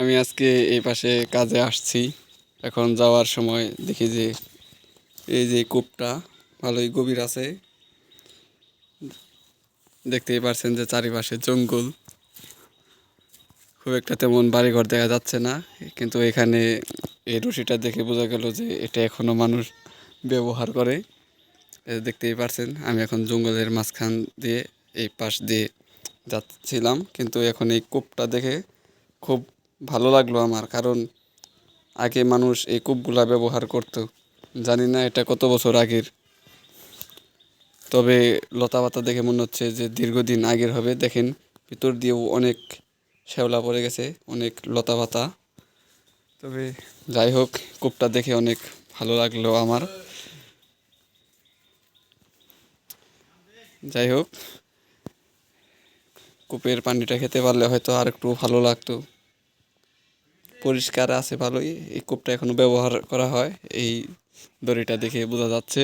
আমি আজকে এই পাশে কাজে আসছি। এখন যাওয়ার সময় দেখি যে এই যে কূপটা ভালোই গভীর আছে। দেখতেই পারছেন যে চারিপাশে জঙ্গল। খুব একটা তেমন বাড়িঘর দেখা যাচ্ছে না, কিন্তু এখানে এই রশিটা দেখে বোঝা গেল যে এটা এখনও মানুষ ব্যবহার করে। দেখতেই পারছেন, আমি এখন জঙ্গলের মাঝখান দিয়ে এই পাশ দিয়ে যাচ্ছিলাম, কিন্তু এখন এই কূপটা দেখে খুব ভালো লাগল আমার, কারণ আগে মানুষ এই কূপগুলা ব্যবহার করতো। জানি না এটা কত বছর আগের। তবে লতা পাতা দেখে মনে হচ্ছে যে দীর্ঘদিন আগের হবে। দেখেন, ভিতর দিয়েও অনেক শ্যাওলা পড়ে গেছে, অনেক লতা পাতা তবে যাই হোক, কূপটা দেখে অনেক ভালো লাগল আমার। যাই হোক, কূপের পানিটা খেতে পারলে হয়তো আর একটু ভালো লাগতো। পরিষ্কার আছে ভালোই। এই কূপটা এখনও ব্যবহার করা হয়। এই দড়িটা দেখে বোঝা যাচ্ছে।